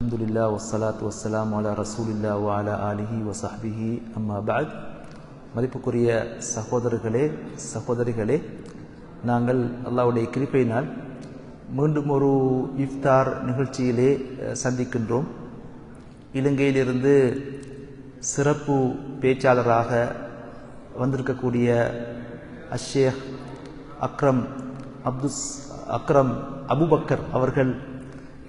அல்ஹம்துலில்லா வஸ்ஸலாத்து வஸ்ஸலாம் அலா ரசூலில்லா வ அலா ஆலிஹி வ ஸஹ்பிஹி அம்மா பஅத் மதிப்புக்குரிய சகோதரர்களே சகோதரிகளே நாங்கள் அல்லாவுடைய கிருப்பையினால் மீண்டும் ஒரு இஃப்தார் நிகழ்ச்சியிலே சந்திக்கின்றோம். இலங்கையிலிருந்து சிறப்பு பேச்சாளராக வந்திருக்கக்கூடிய அஷேக் அக்ரம் அப்துஸ் அக்ரம் அபுபக்கர் அவர்கள்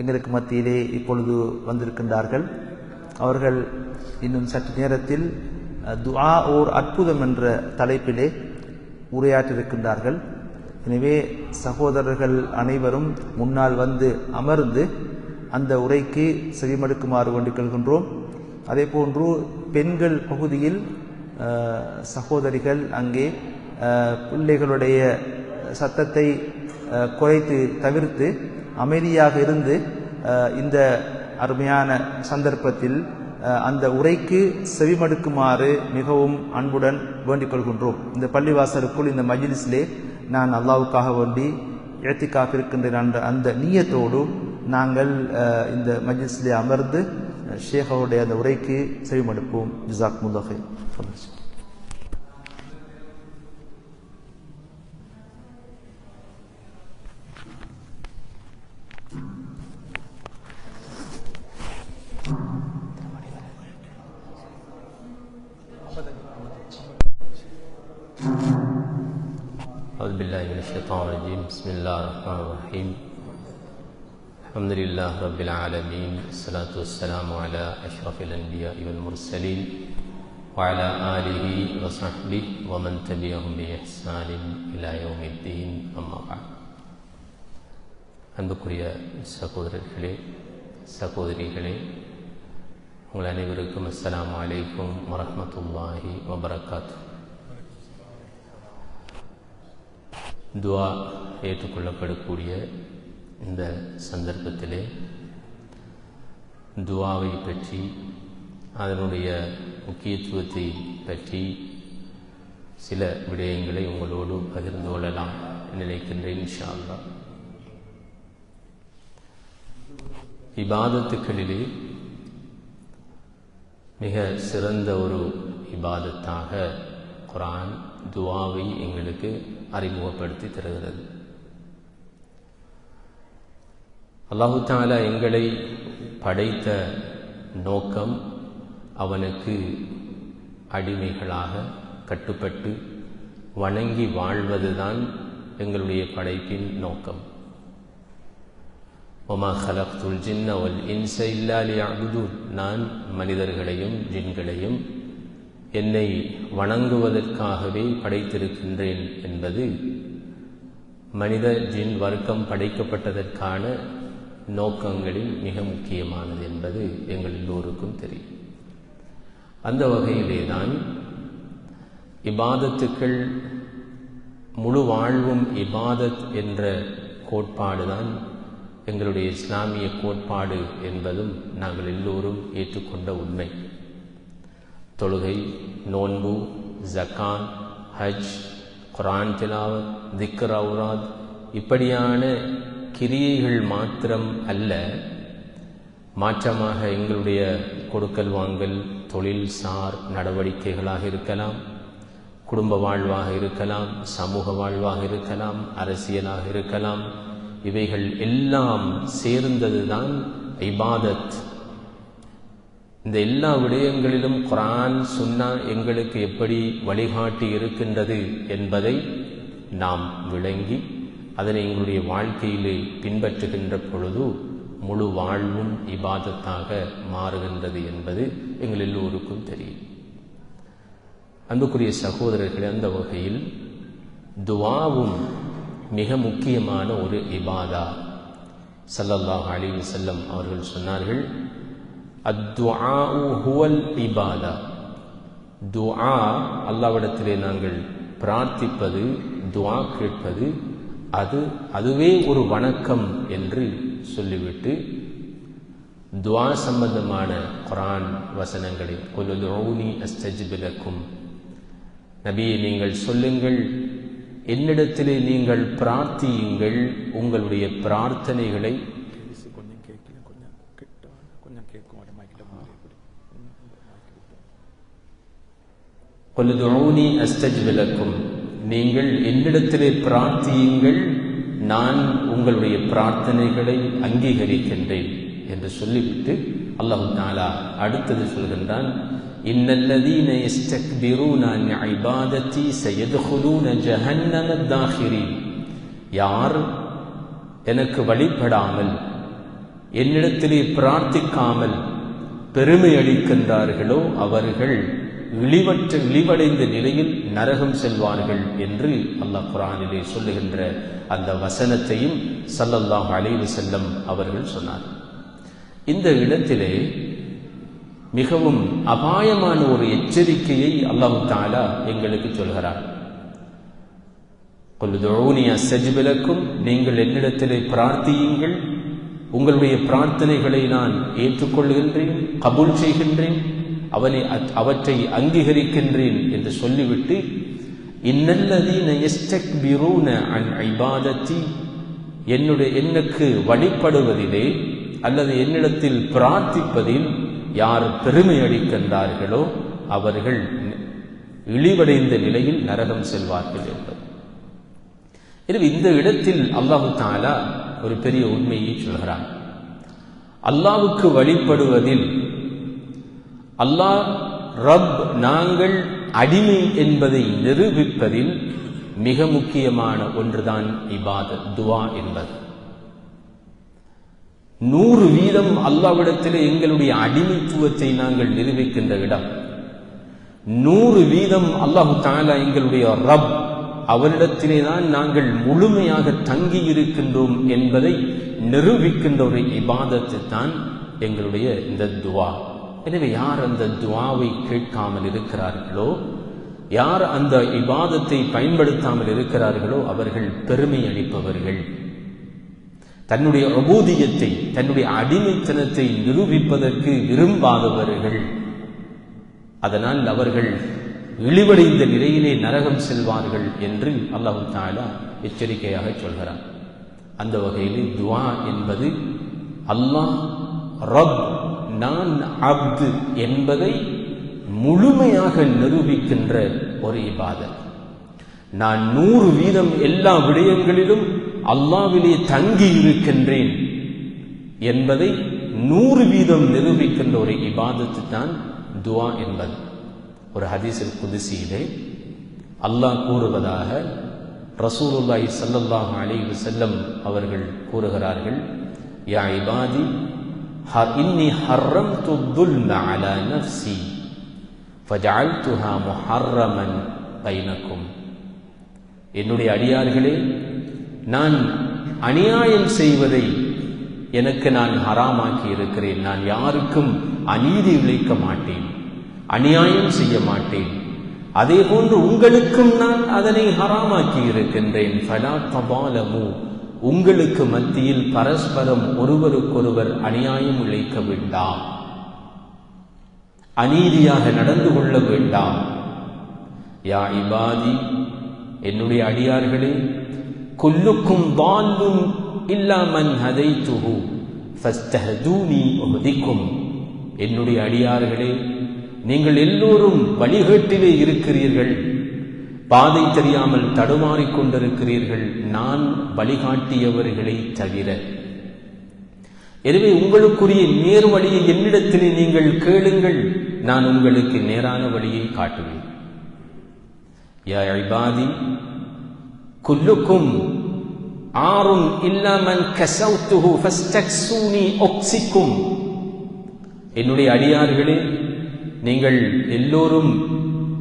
எங்களுக்கு மத்தியிலே இப்பொழுது வந்திருக்கின்றார்கள். அவர்கள் இன்னும் சற்று நேரத்தில் துஆ ஓர் அற்புதம் என்ற தலைப்பிலே உரையாற்றிருக்கின்றார்கள். எனவே சகோதரர்கள் அனைவரும் முன்னால் வந்து அமர்ந்து அந்த உரைக்கு செவிமடுக்குமாறு வேண்டிக் கொள்கின்றோம். அதே போன்று பெண்கள் பகுதியில் சகோதரிகள் அங்கே பிள்ளைகளுடைய சத்தத்தை குறைத்து தவிர்த்து அமைதியாக இருந்து இந்த அருமையான சந்தர்ப்பத்தில் அந்த உரைக்கு செவிமடுக்குமாறு மிகவும் அன்புடன் வேண்டிக் கொள்கின்றோம். இந்த பள்ளிவாசலுக்குள் இந்த மஜிலிஸ்லே நான் அல்லாவுக்காக வேண்டி இழத்திக்காக இருக்கின்ற அந்த அந்த நீயத்தோடு நாங்கள் இந்த மஜிலிஸ்லே அமர்ந்து ஷேகவுடைய அந்த உரைக்கு செவிமடுப்போம். ஜிசாக் முல்லஹை بسم الله الرحمن الرحيم الحمد لله رب العالمين الصلاة والسلام على أشرف الأنبياء والمرسلين وعلى آله وصحبه ومن تبعهم بإحسان إلى يوم الدين أما بعد அன்புக்குரிய சகோதரர்களே சகோதரிகளே உங்கள் அனைவருக்கும் அஸ்ஸலாமு அலைக்கும் வரஹ்மத்துல்லாஹி வபரகாத்து துவா ஏற்றுக்கொள்ளப்படக்கூடிய இந்த சந்தர்ப்பத்திலே துவாவை பற்றி அதனுடைய முக்கியத்துவத்தை பற்றி சில விடயங்களை உங்களோடு பகிர்ந்து கொள்ளலாம் நினைக்கின்றேன் இன்ஷா அல்லாஹ் இபாதத்துக்களிலே மிக சிறந்த ஒரு இபாதத்தாக குரான் துவாவை எங்களுக்கு அறிமுகப்படுத்தி தருகிறது. அல்லாஹு தாலா எங்களை படைத்த நோக்கம் அவனுக்கு அடிமைகளாக கட்டுப்பட்டு வணங்கி வாழ்வதுதான் எங்களுடைய படைப்பின் நோக்கம். ஒமா ஹலக்துல் ஜின்ன இன்சை இன்ச இல்லா நான் மனிதர்களையும் ஜின்களையும் என்னை வணங்குவதற்காகவே படைத்திருக்கின்றேன் என்பது மனித ஜின் வர்க்கம் படைக்கப்பட்டதற்கான நோக்கங்களில் மிக முக்கியமானது என்பது எங்கள் எல்லோருக்கும் தெரியும். அந்த வகையிலே தான் இபாதத்துக்கள் முழு வாழ்வும் இபாதத் என்ற கோட்பாடுதான் எங்களுடைய இஸ்லாமிய கோட்பாடு என்பதும் நாங்கள் எல்லோரும் ஏற்றுக்கொண்ட உண்மை. தொழுகை நோன்பு ஜக்கான் ஹஜ் குரான் திலாவத் திக்ர் அவுராத் இப்படியான கிரியைகள் மாத்திரம் அல்ல மாற்றமாக எங்களுடைய கொடுக்கல் வாங்கல் தொழில் சார் நடவடிக்கைகளாக இருக்கலாம் குடும்ப வாழ்வாக இருக்கலாம் சமூக வாழ்வாக இருக்கலாம் அரசியலாக இருக்கலாம் இவைகள் எல்லாம் சேர்ந்ததுதான் இபாதத். இந்த எல்லா விடயங்களிலும் குரான் சுன்னா எங்களுக்கு எப்படி வழிகாட்டி இருக்கின்றது என்பதை நாம் விளங்கி அதனை எங்களுடைய வாழ்க்கையிலே பின்பற்றுகின்ற பொழுது முழு வாழ்வும் இபாதத்தாக மாறுகின்றது என்பது எங்கள் எல்லோருக்கும் தெரியும். அன்புக்குரிய சகோதரர்கள் அந்த வகையில் துவாவும் மிக முக்கியமான ஒரு இபாதா. சல்லல்லாஹ் அலைஹி செல்லம் அவர்கள் சொன்னார்கள் அத்வாஹுவல் ஹுவல் இபாதா. துஆ அல்லாவிடத்திலே நாங்கள் பிரார்த்திப்பது துவா கேட்பது அது அதுவே ஒரு வணக்கம் என்று சொல்லிவிட்டு துவா சம்பந்தமான குரான் வசனங்களை குலுதுஊனி அஸ்தஜிப் லக்கும் நபியை நீங்கள் சொல்லுங்கள் என்னிடத்திலே நீங்கள் பிரார்த்தியுங்கள் உங்களுடைய பிரார்த்தனைகளை கொஞ்சம் கேட்கும் நீங்கள் என்னிடத்திலே பிரார்த்தியுங்கள் நான் உங்களுடைய பிரார்த்தனைகளை அங்கீகரிக்கின்றேன் என்று சொல்லிவிட்டு அல்லாஹு தாலா அடுத்தது சொல்கின்றான் இன்னல்லதீன இஸ்தக்பிரூன ஐபாதத்தி சையதுகுலூன ஜஹன்னம தாஹிரி யார் எனக்கு வழிபடாமல் என்னிடத்திலே பிரார்த்திக்காமல் பெருமை அளிக்கின்றார்களோ அவர்கள் இழிவற்ற இழிவடைந்த நிலையில் நரகம் செல்வார்கள் என்று அல்லாஹ் குரானிலே சொல்லுகின்ற அந்த வசனத்தையும் சல்லல்லாஹ் அலைவு செல்லம் அவர்கள் சொன்னார். இந்த இடத்திலே மிகவும் அபாயமான ஒரு எச்சரிக்கையை அல்லாஹு தாலா எங்களுக்கு சொல்கிறார். கொல்லுதோனி அசஜிபிலக்கும் நீங்கள் என்னிடத்திலே பிரார்த்தியுங்கள். உங்களுடைய பிரார்த்தனைகளை நான் ஏற்றுக்கொள்கின்றேன் கபூல் செய்கின்றேன். அவனை அவற்றை அங்கீகரிக்கின்றேன் என்று சொல்லிவிட்டு இன்னல்லதீன என்னுடைய எனக்கு வழிபடுவதிலே அல்லது என்னிடத்தில் பிரார்த்திப்பதில் யார் பெருமை அளிக்கின்றார்களோ அவர்கள் இழிவடைந்த நிலையில் நரகம் செல்வார்கள் என்பது. எனவே இந்த இடத்தில் அல்லாஹு தாலா ஒரு பெரிய உண்மையை சொல்கிறான். அல்லாவுக்கு வழிபடுவதில் அல்லாஹ் ரப் நாங்கள் அடிமை என்பதை நிரூபிப்பதில் மிக முக்கியமான ஒன்றுதான் இபாத துவா என்பது. நூறு வீதம் அல்லாவிடத்தில் எங்களுடைய அடிமைத்துவத்தை நாங்கள் நிரூபிக்கின்ற இடம். நூறு வீதம் அல்லாஹு தாலா எங்களுடைய ரப் அவரிடத்திலே தான் நாங்கள் முழுமையாக தங்கி இருக்கின்றோம் என்பதை நிரூபிக்கின்ற ஒரு இபாதத்தை தான் எங்களுடைய இந்த துவா. எனவே யார் அந்த துவாவை கேட்காமல் இருக்கிறார்களோ யார் அந்த இபாதத்தை பயன்படுத்தாமல் இருக்கிறார்களோ அவர்கள் பெருமை அளிப்பவர்கள். தன்னுடைய அபூதியத்தை தன்னுடைய அடிமைத்தனத்தை நிரூபிப்பதற்கு விரும்பாதவர்கள். அதனால் அவர்கள் இழிவடைந்த நிலையிலே நரகம் செல்வார்கள் என்று அல்லாஹு தாலா எச்சரிக்கையாக சொல்கிறார் அந்த வகையில் துவா என்பது அல்லாஹ் ரப் நான் அப்து என்பதை முழுமையாக நிரூபிக்கின்ற ஒரு இபாதத். நான் நூறு வீதம் எல்லா விடயங்களிலும் அல்லாவிலே தங்கி இருக்கின்றேன் என்பதை நூறு வீதம் நிரூபிக்கின்ற ஒரு இபாதத்து தான் துவா என்பது. ஒரு ஹதீஸில் குதிசியிலே அல்லாஹ் கூறுவதாக ரசூலுல்லாஹி சல்லல்லாஹ் அலைஹி செல்லம் அவர்கள் கூறுகிறார்கள் யா இபாதி இன்னி ஹர்ரம்து துல்ம அலா நஃப்ஸி ஃபஜஅல்துஹா முஹர்ரமன் பைனக்கும் என்னுடைய அடியார்களே நான் அநியாயம் செய்வதை எனக்கு நான் ஹராமாக்கி இருக்கிறேன். நான் யாருக்கும் அநீதி இழைக்க மாட்டேன் அநியாயம் செய்ய மாட்டேன். அதே போன்று உங்களுக்கும் நான் அதனை ஹராமாக்கி இருக்கின்றேன். ஃபலா உங்களுக்கு மத்தியில் பரஸ்பரம் ஒருவருக்கொருவர் அநியாயம் இழைக்க வேண்டாம். அநீதியாக நடந்து கொள்ள வேண்டாம். யா இபாதி என்னுடைய அடியார்களே கொல்லுக்கும் பாலும் இல்லாமன் ஹதை துகு ஃபஸ்தஹதூனி உஹதிக்கும். என்னுடைய அடியார்களே நீங்கள் எல்லோரும் வழிகேட்டிலே இருக்கிறீர்கள். பாதை தெரியாமல் தடுமாறிக் கொண்டிருக்கிறீர்கள் நான் வழிகாட்டியவர்களை தவிர. எனவே உங்களுக்குரிய நேர் வழியை என்னிடத்திலே நீங்கள் கேளுங்கள் நான் உங்களுக்கு நேரான வழியை காட்டுவேன். யா இபாதி குல்லுக்கும் ஆறும் இல்லாமன் கசௌத்துஹு ஃபஸ்டக்ஸூனி ஒக்சிக்கும். என்னுடைய அடியார்களே நீங்கள் எல்லோரும்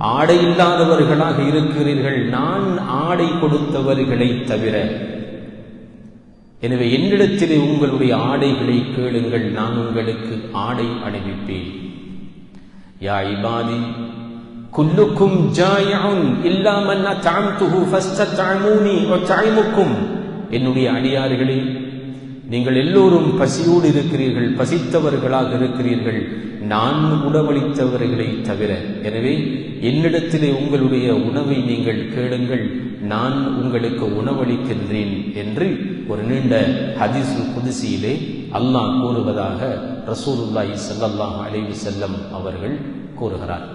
ஆடை இல்லாதவர்களாக இருக்கிறீர்கள். நான் ஆடை கொடுத்தவர்களை தவிர. எனவே என்னிடத்திலே உங்களுடைய ஆடைகளை கேளுங்கள். நான் உங்களுக்கு ஆடை அணிவிப்பேன். யா இபாதி குல்லுக்கும் ஜாயஉன் இல்லா மன் அத்அம்துஹு ஃபஸ்தத்அமூனி வத்அமுக்கும் என்னுடைய அடியார்களே நீங்கள் எல்லோரும் பசியோடு இருக்கிறீர்கள் பசித்தவர்களாக இருக்கிறீர்கள். நான் உணவளித்தவர்களை தவிர. எனவே என்னிடத்திலே உங்களுடைய உணவை நீங்கள் கேளுங்கள். நான் உங்களுக்கு உணவளிக்கின்றேன் என்று ஒரு நீண்ட ஹதீஸ் குதிசியிலே அல்லாஹ் கூறுவதாக ரசூலுல்லாஹி சல்லாஹ் அலைவி செல்லம் அவர்கள் கூறுகிறார்.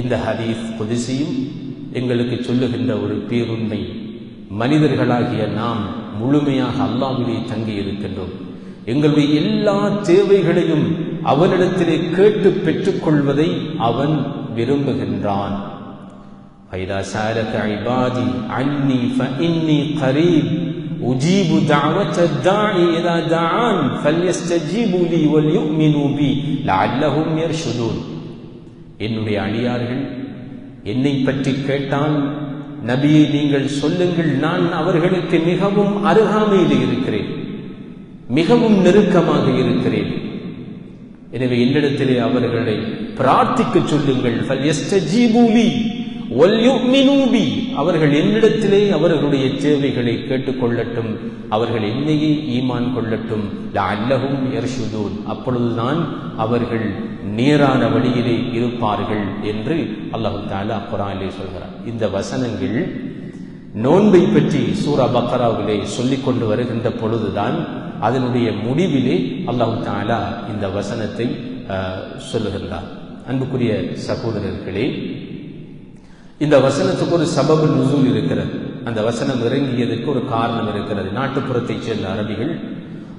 இந்த ஹதீஸ் குதிசியும் எங்களுக்கு சொல்லுகின்ற ஒரு பேருண்மை மனிதர்களாகிய நாம் முழுமையாக அல்லாஹ்விலே தங்கி இருக்கின்றோம் எங்களுடைய எல்லா தேவைகளையும் அவனிடத்திலே கேட்டு பெற்றுக்கொள்வதை அவன் விரும்புகின்றான் فإذا سألك عبادي عني فإني قريب أجيب دعوة الداعي إذا دعان فليستجيبوا لي وليؤمنوا بي لعلهم يرشدون என்னுடைய அடியார்கள் என்னை பற்றி கேட்டால் நபியை நீங்கள் சொல்லுங்கள் நான் அவர்களுக்கு மிகவும் அருகாமையில் இருக்கிறேன். மிகவும் நெருக்கமாக இருக்கிறேன். எனவே என்னிடத்திலே அவர்களை பிரார்த்திக்க சொல்லுங்கள். அவர்கள் என்னிடத்திலே அவர்களுடைய தேவைகளை கேட்டுக்கொள்ளட்டும் அவர்கள் என்னையே ஈமான் கொள்ளட்டும். அல்லகும் அப்பொழுதுதான் அவர்கள் நேரான வழியிலே இருப்பார்கள் என்று அல்லாஹ் தாலா குரானிலே சொல்கிறார் இந்த வசனங்கள் நோன்பை பற்றி சூரா பக்கராவிலே சொல்லிக் கொண்டு வருகின்ற பொழுதுதான் அதனுடைய முடிவிலே அல்லாஹ் தாலா இந்த வசனத்தை அஹ், சொல்லுகின்றார். அன்புக்குரிய சகோதரர்களே இந்த வசனத்துக்கு ஒரு சபபு நுசூல் இருக்கிறது. அந்த வசனம் இறங்கியதற்கு ஒரு காரணம் இருக்கிறது. நாட்டுப்புறத்தைச் சேர்ந்த அரபிகள்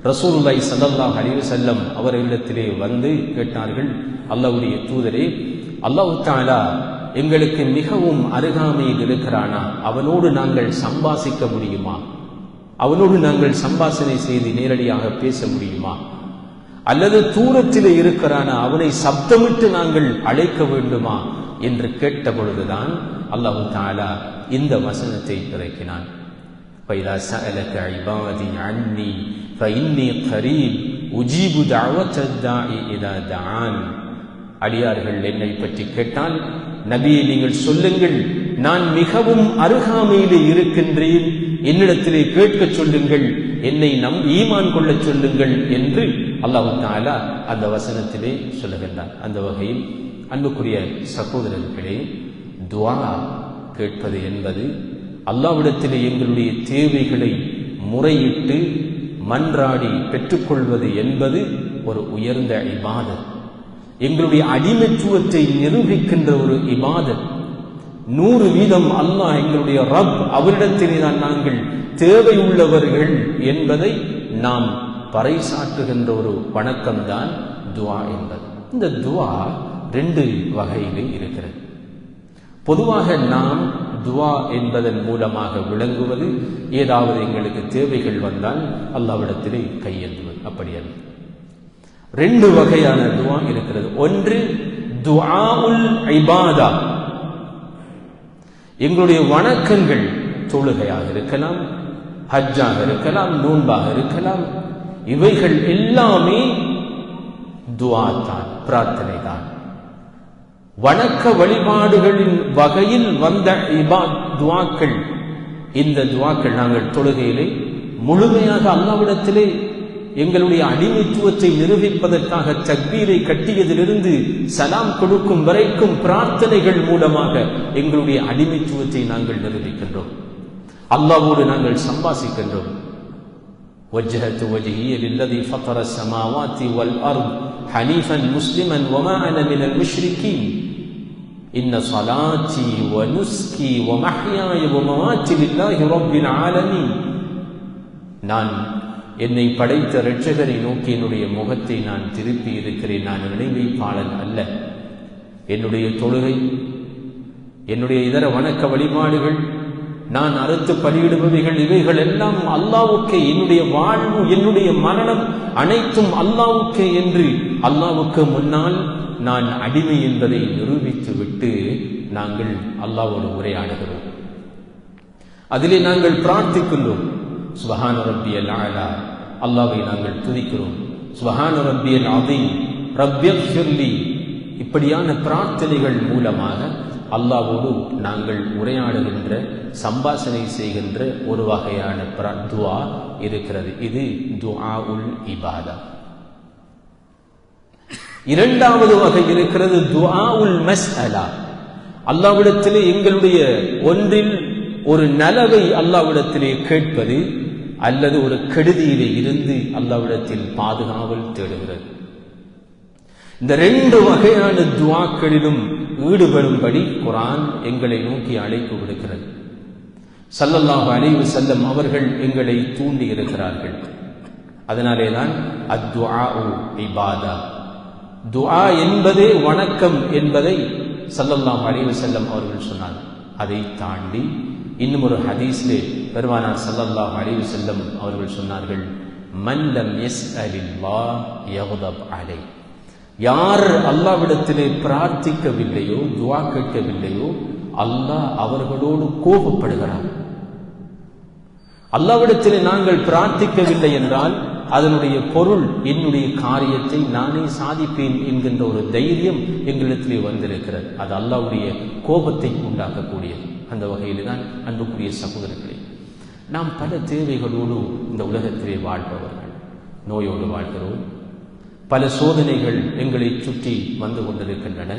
ரசூலுல்லாஹி சல்லல்லாஹ் அலைஹி செல்லம் அவர்களிடத்திலே வந்து கேட்டார்கள் அல்லாவுடைய தூதரே அல்லாஹ் தஆலா எங்களுக்கு மிகவும் அருகாமையில் இருக்கிறானா? அவனோடு நாங்கள் சம்பாசிக்க முடியுமா? அவனோடு நாங்கள் சம்பாசனை செய்து நேரடியாக பேச முடியுமா? அல்லது தூரத்திலே இருக்கிறானா? அவனை சப்தமிட்டு நாங்கள் அழைக்க வேண்டுமா? என்று கேட்ட பொழுதுதான் அல்லாஹ் தாலா இந்த வசனத்தை இறக்கினான். ஃபஇன்னி கரீப் உஜீபு தாவத்தாயி இதா தான் அடியார்கள் என்னை பற்றி கேட்டால் நபியை நீங்கள் சொல்லுங்கள். நான் மிகவும் அருகாமையில் இருக்கின்றேன். என்னிடத்திலே கேட்கச் சொல்லுங்கள். என்னை நம் ஈமான் கொள்ள சொல்லுங்கள் என்று அல்லாஹு தாலா அந்த வசனத்திலே சொல்லுகின்றார் அந்த வகையில் அன்புக்குரிய சகோதரர்களே துவா கேட்பது என்பது அல்லாவிடத்திலே எங்களுடைய தேவைகளை முறையிட்டு மன்றாடி பெற்றுக்கொள்வது என்பது ஒரு உயர்ந்த இபாதத். எங்களுடைய அடிமைத்துவத்தை நிரூபிக்கின்ற ஒரு இபாதத். நூறு வீதம் அல்லாஹ் எங்களுடைய ரப் அவரிடத்திலே தான் நாங்கள் தேவையுள்ளவர்கள் என்பதை நாம் பறைசாற்றுகின்ற ஒரு வணக்கம்தான் துவா என்பது. இந்த துவா ரெண்டு வகையிலே இருக்கிறது. பொதுவாக நாம் துவா என்பதன் மூலமாக விளங்குவது. ஏதாவது எங்களுக்கு தேவைகள் வந்தால் அல்லாவிடத்திலே கையேந்துவது. அப்படி அல்ல ரெண்டு வகையான துவா இருக்கிறது. ஒன்று துவா உல் ஐபாதா எங்களுடைய வணக்கங்கள் தொழுகையாக இருக்கலாம் ஹஜ்ஜாக இருக்கலாம் நோன்பாக இருக்கலாம். இவைகள் எல்லாமே துவா தான் பிரார்த்தனை தான் வணக்க வழிபாடுகளின் வகையில் வந்த இபா துவாக்கள். இந்த துவாக்கள் நாங்கள் தொழுகையிலே முழுமையாக அல்லாவிடத்திலே எங்களுடைய அடிமைத்துவத்தை நிரூபிப்பதற்காக தக்பீரை கட்டியதிலிருந்து சலாம் கொடுக்கும் வரைக்கும் பிரார்த்தனைகள் மூலமாக எங்களுடைய அடிமைத்துவத்தை நாங்கள் நிரூபிக்கின்றோம். அல்லாவோடு நாங்கள் சம்பாசிக்கின்றோம். وجهت وجهي للذي فطر السماوات والأرض حنيفا مسلما وما أنا من المشركين إن صلاتي ونسكي ومحياي ومماتي لله رب العالمين நான் என்னை படைத்த இரட்சகரை நோக்கி என்னுடைய முகத்தை நான் திருப்பி இருக்கிறேன் நான் இணைவைப்பாளன் அல்ல என்னுடைய தொழுகை என்னுடைய இதர வணக்க வழிபாடுகள் நான் அறுத்து பலியிடுபவைகள் இவைகள் எல்லாம் அல்லாவுக்கே என்னுடைய வாழ்வு என்னுடைய மரணம் அனைத்தும் அல்லாவுக்கே என்று அல்லாவுக்கு முன்னால் நான் அடிமை என்பதை நிரூபித்து விட்டு நாங்கள் அல்லாவோடு உரையாடுகிறோம். அதிலே நாங்கள் பிரார்த்திக்கின்றோம். சுபஹான ரப்பியல் ஆலா அல்லாவை நாங்கள் துதிக்கிறோம். சுபஹான ரப்பியல் அதீம் சொல்லி இப்படியான பிரார்த்தனைகள் மூலமாக அல்லாவோடு நாங்கள் உரையாடுகின்ற சம்பாஷணை செய்கின்ற ஒரு வகையான பிர- இருக்கிறது. இது துஆ உல் இபாதா. இரண்டாவது வகை இருக்கிறது துஆ உல் மஸ்அலா. அல்லாவிடத்திலே எங்களுடைய ஒன்றில் ஒரு நலவை அல்லாவிடத்திலே கேட்பது அல்லது ஒரு கெடுதியிலே இருந்து அல்லாவிடத்தில் பாதுகாவல் தேடுகிறது. இந்த ரெண்டு வகையான துவாக்களிலும் ஈடுபடும்படி குரான் எங்களை நோக்கி அழைப்பு விடுக்கிறது. சல்லல்லாஹு அலைவு செல்லம் அவர்கள் எங்களை தூண்டி இருக்கிறார்கள். அதனாலேதான் அத்வா இபாதா. துஆ என்பதே வணக்கம் என்பதை சல்லல்லாஹு அலைவு செல்லம் அவர்கள் சொன்னார் அதை தாண்டி இன்னும் ஒரு ஹதீஸ்லே பெருமானார் சல்லல்லாஹு அலைவு செல்லம் அவர்கள் சொன்னார்கள் மல்லம் எஸ் அலில்லா யகுதப் அலை யார் அல்லாவிடத்திலே பிரார்த்திக்கவில்லையோ துவா கேட்கவில்லையோ அல்லாஹ் அவர்களோடு கோபப்படுகிறார். அல்லாவிடத்திலே நாங்கள் பிரார்த்திக்கவில்லை என்றால் அதனுடைய பொருள் என்னுடைய காரியத்தை நானே சாதிப்பேன் என்கின்ற ஒரு தைரியம் எங்களிடத்திலே வந்திருக்கிறது. அது அல்லாவுடைய கோபத்தை உண்டாக்கக்கூடியது. அந்த வகையில் தான் அன்புக்குரிய சகோதரர்களே நாம் பல தேவைகளோடு இந்த உலகத்திலே வாழ்பவர்கள். நோயோடு வாழ்கிறோம் பல சோதனைகள் எங்களை சுற்றி வந்து கொண்டிருக்கின்றன.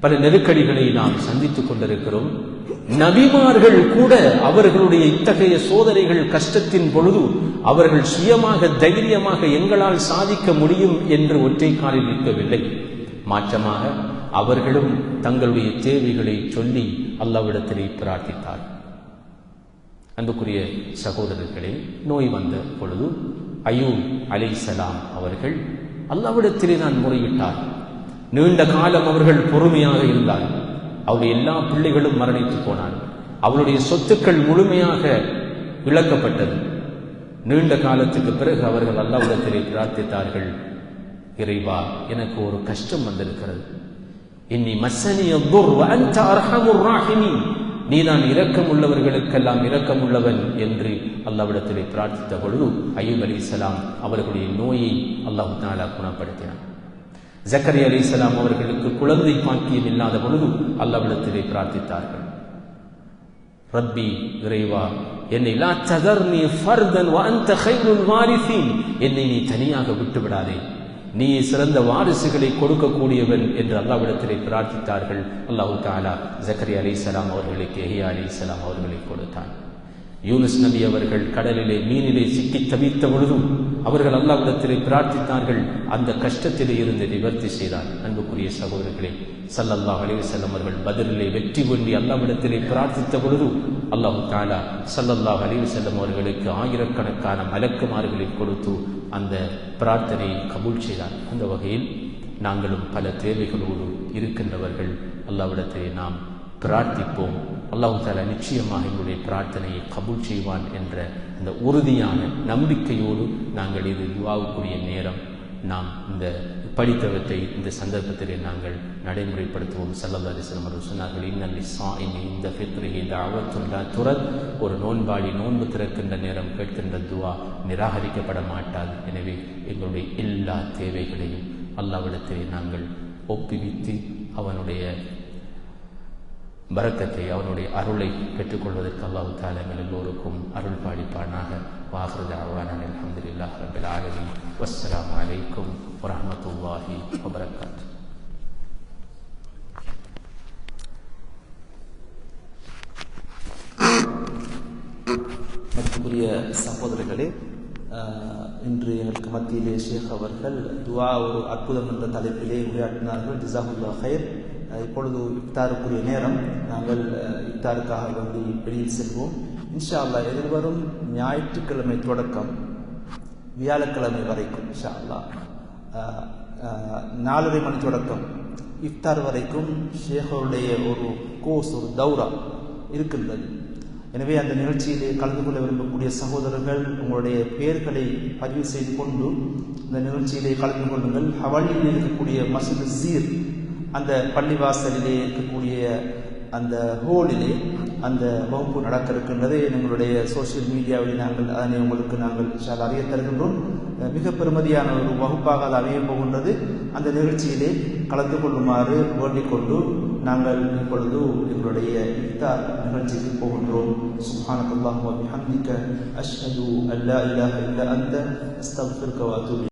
பல நெருக்கடிகளை நாம் சந்தித்துக் கொண்டிருக்கிறோம். நபிமார்கள் கூட அவர்களுடைய இத்தகைய சோதனைகள் கஷ்டத்தின் பொழுது அவர்கள் சுயமாக தைரியமாக எங்களால் சாதிக்க முடியும் என்று ஒற்றை காலில் நிற்கவில்லை. மாற்றமாக அவர்களும் தங்களுடைய தேவைகளை சொல்லி அல்லாவிடத்திலே பிரார்த்தித்தார். அன்புக்குரிய சகோதரர்களே நோய் வந்த பொழுது அயூப் அலைசலாம் அவர்கள் அல்லாவிடத்திலே நான் முறையிட்டார் நீண்ட காலம் அவர்கள் பொறுமையாக இருந்தார்கள் அவருடைய எல்லா பிள்ளைகளும் மரணித்து போனான் அவருடைய சொத்துக்கள் முழுமையாக இழக்கப்பட்டது. நீண்ட காலத்துக்கு பிறகு அவர்கள் அல்லாவிடத்திலே பிரார்த்தித்தார்கள் இறைவா எனக்கு ஒரு கஷ்டம் வந்திருக்கிறது. இன்னி மசனிய அன்த அர்ஹமுர் ராஹிமீன். நீதான் இரக்கம் உள்ளவர்களுக்கெல்லாம் இரக்கம் உள்ளவன் என்று அல்லாவிடத்திலே பிரார்த்தித்த பொழுது ஐயூப் அலி இஸ்லாம் அவர்களுடைய நோயை அல்லாஹு தாலா குணப்படுத்தினான். ஜக்கரி அலி இஸ்லாம் அவர்களுக்கு குழந்தை பாக்கியம் இல்லாத பொழுது அல்லாவிடத்திலே பிரார்த்தித்தார்கள். ரப்பி இறைவா என்னை என்னை நீ தனியாக விட்டு விடாதே நீ சிறந்த வாரிசுகளை கொடுக்கக்கூடியவன் என்று அல்லாவிடத்திலே பிரார்த்தித்தார்கள். அல்லாஹு தாலா ஜக்கரி அலி சலாம் அவர்களுக்கு எஹியா அலி சலாம் அவர்களை கொடுத்தான். யூனுஸ் நபி அவர்கள் கடலிலே மீனிலே சிக்கி தவித்த பொழுதும் அவர்கள் அல்லாவிடத்திலே பிரார்த்தித்தார்கள். அந்த கஷ்டத்திலே இருந்து நிவர்த்தி செய்தார். அன்புக்குரிய சகோதரர்களே சல்லல்லாஹ் அலைஹி அவர்கள் பதிலே வெற்றி கொண்டி அல்லாவிடத்திலே பிரார்த்தித்த பொழுது அல்லாஹு தாலா சல்லல்லாஹ் அலைஹி வஸல்லம் அவர்களுக்கு ஆயிரக்கணக்கான மலக்குமார்களை கொடுத்து அந்த பிரார்த்தனையை கபூல் செய்தார். அந்த வகையில் நாங்களும் பல தேவைகளோடு இருக்கின்றவர்கள் அல்லாவிடத்திலே நாம் பிரார்த்திப்போம். அல்லாஹு தாலா நிச்சயமாக எங்களுடைய பிரார்த்தனையை கபூல் செய்வான் என்ற அந்த உறுதியான நம்பிக்கையோடு நாங்கள் இது துவாவுக்குரிய நேரம். நாம் இந்த படித்தவற்றை இந்த சந்தர்ப்பத்திலே நாங்கள் நடைமுறைப்படுத்துவோம். சல்லல்லா அலிஸ்லாம் அவர்கள் சொன்னார்கள் இன்னல்லி சாயினி இந்த ஃபித்ரிஹி இந்த அவத்துல்லா துரத். ஒரு நோன்பாடி நோன்பு திறக்கின்ற நேரம் கேட்கின்ற துவா நிராகரிக்கப்பட மாட்டாது. எனவே எங்களுடைய எல்லா தேவைகளையும் அல்லாவிடத்திலே நாங்கள் ஒப்புவித்து அவனுடைய பரக்கத்தை அவனுடைய அருளை பெற்றுக்கொள்வதற்கு அல்லாஹு தாலா எல்லோருக்கும் அருள் பாடிப்பானாக வாஹ்ரத் அவான் அலமதுல்லாஹ் ரபில் ஆலமி வஸ்லாம் அலைக்கும். வரஹமத்துல்லாஹி வபரகாத் மதிப்புக்குரிய சகோதரர்களே ஆஹ், இன்று எங்களுக்கு மத்தியிலே ஷேக் அவர்கள் துவா ஒரு அற்புதம் என்ற தலைப்பிலே உரையாற்றினார்கள். ஜிசாஹுல்லா ஹைர் இப்பொழுது இஃப்தாருக்குரிய நேரம். நாங்கள் ஆஹ், இஃப்தாருக்காக வெளியில் செல்வோம். இன்ஷா அல்லாஹ் எதிர்வரும் ஞாயிற்றுக்கிழமை தொடக்கம் வியாழக்கிழமை வரைக்கும் இன்ஷா அல்லாஹ் ஆஹ், நாலரை மணி தொடக்கம். இஃப்தார் வரைக்கும் ஷேகருடைய ஒரு கோர்ஸ் ஒரு தௌரா இருக்கின்றது. எனவே அந்த நிகழ்ச்சியிலே கலந்து கொள்ள விரும்பக்கூடிய சகோதரர்கள் உங்களுடைய பெயர்களை பதிவு செய்து கொண்டு இந்த நிகழ்ச்சியிலே கலந்து கொள்ளுங்கள். ஹவாலியில் இருக்கக்கூடிய மசூத் சீர் அந்த பள்ளிவாசலிலே இருக்கக்கூடிய அந்த ஹோலிலே அந்த வகுப்பு நடக்க இருக்கின்றது எங்களுடைய சோஷியல் மீடியாவில் நாங்கள் அதனை உங்களுக்கு நாங்கள் அறிய தருகின்றோம். மிக பெருமதியான ஒரு வகுப்பாக அது அமையப் போகின்றது. அந்த நிகழ்ச்சியிலே கலந்து கொள்ளுமாறு வேண்டிக்கொண்டு நாங்கள் இப்பொழுது எங்களுடைய இஃப்தார் நிகழ்ச்சிக்கு போகின்றோம். சுப்ஹானக்கல்லாஹு வ பிஹம்திக அஷ்ஹது அல்லா இலாஹ இல்ல அந்த அஸ்தக்ஃபிருக